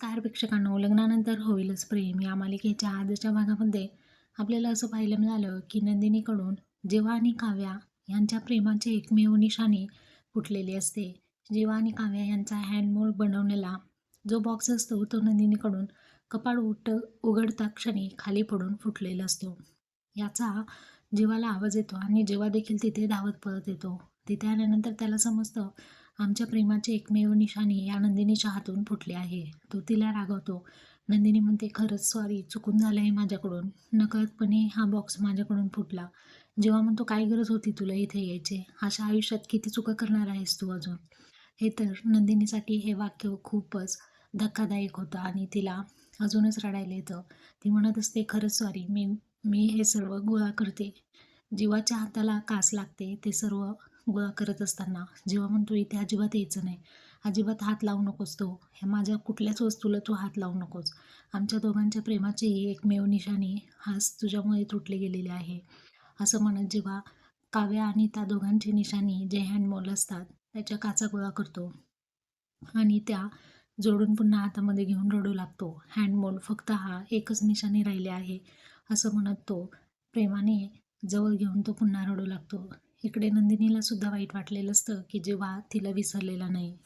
नमस्कार प्रेक्षकांनो. लग्नानंतर होईलच प्रेम. या मालिकेच्या आजच्या भागामध्ये आपल्याला असं पाहायला मिळालं की नंदिनीकडून जेव्हा आणि काव्या यांच्या प्रेमाची एकमेव निशाणी फुटलेली असते. जेव्हा आणि काव्या यांचा हँडमोल बनवलेला जो बॉक्स असतो तो नंदिनीकडून कपाळ उट उघडता क्षणी खाली पडून फुटलेला असतो. याचा जीवाला आवाज येतो आणि जेव्हा देखील तिथे धावत पळत येतो. तिथे आल्यानंतर त्याला समजतं आमच्या प्रेमाची एकमेव निशाणी या नंदिनीच्या हातून फुटली आहे. तो तिला रागवतो. नंदिनी म्हणते खरंच सॉरी चुकून झालं आहे माझ्याकडून. नकळतपणे हा बॉक्स माझ्याकडून फुटला. जेव्हा म्हणतो काय गरज होती तुला इथे यायचे? अशा आयुष्यात किती चुका करणार आहेस तू अजून? हे तर नंदिनीसाठी हे वाक्य खूपच धक्कादायक होतं आणि तिला अजूनच रडायला येतं. ती म्हणत असते खरंच सॉरी मी मी हे सर्व गोळा करते. जीवाच्या हाताला कास लागते ते सर्व गोळा करत असताना जेव्हा म्हणतो इथे अजिबात यायचं नाही. अजिबात हात लावू नकोस तो. हे माझ्या कुठल्याच वस्तूला तू हात लावू नकोस. आमच्या दोघांच्या प्रेमाची ही एकमेव निशाणी हाच तुझ्यामुळे तुटली गेलेली आहे. असं म्हणत जेव्हा काव्या आणि त्या दोघांची निशाणी जे हँडमॉल असतात त्याच्या काचा गोळा करतो आणि त्या जोडून पुन्हा हातामध्ये घेऊन रडू लागतो. हँडमॉल फक्त हा एकच निशाणी राहिले आहे असं म्हणत तो प्रेमाने जवळ घेऊन तो पुन्हा रडू लागतो. इकडे नंदिनीला सुद्धा वाईट वाटलेलं असतं की जेव्हा तिला विसरलेला नाही.